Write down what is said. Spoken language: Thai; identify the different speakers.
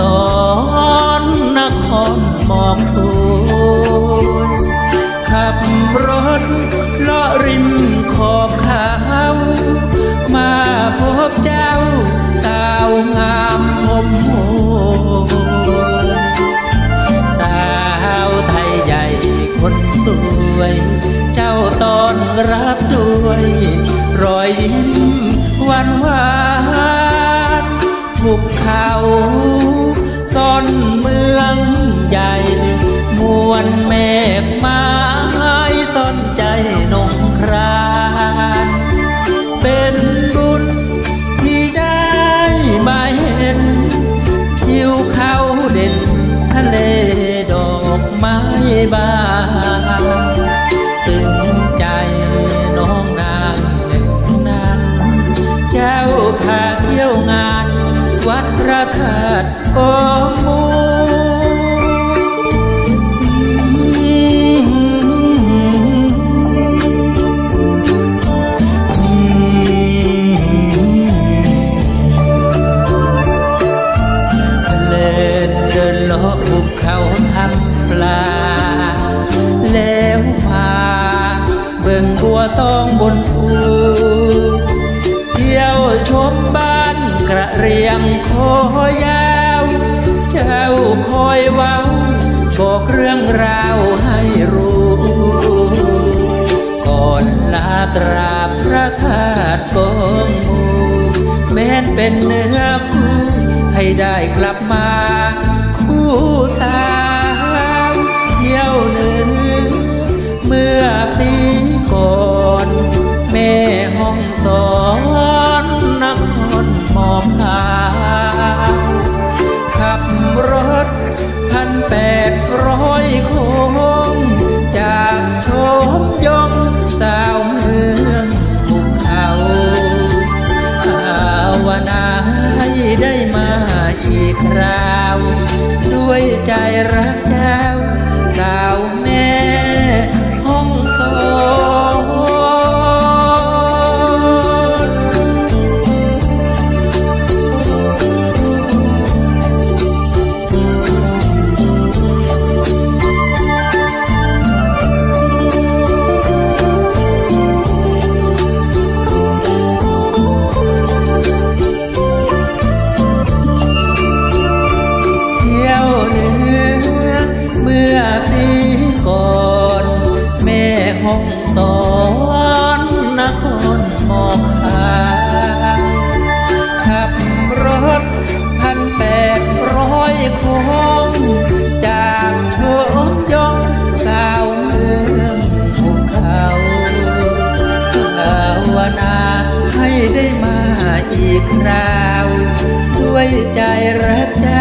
Speaker 1: สอนนครหมอกทูลขับรถเลาะริมขอบเขามาพบเจ้าสาวงามผมโหสาวไทยใหญ่คนสวย เจ้าตอนรับด้วย รอยยิ้มวานหวาน เขาต้นเมืองใหญ่ มวลเมฆไม้ต้นใจนงครานเป็นบุญที่ได้มาเห็นทิวเขาเด่นทะเลดอกไม้บานตึงใจน้องนางหนึ่งนั้นเจ้าพาเที่ยวงา วัดพระธาตุกองมูเล่นเดินเลาะภูเขาทำปลาแล้วพาเบิ่งบัวตองบนภู คอยาว เจ้าคอยเว้า บอกเรื่องราวให้รู้ ก่อนลากราบพระธาตุกองมูแม้นเป็นเนื้อคู่ให้ได้กลับมาคู่ตา รักเจ้า คราว ด้วยใจรักเจ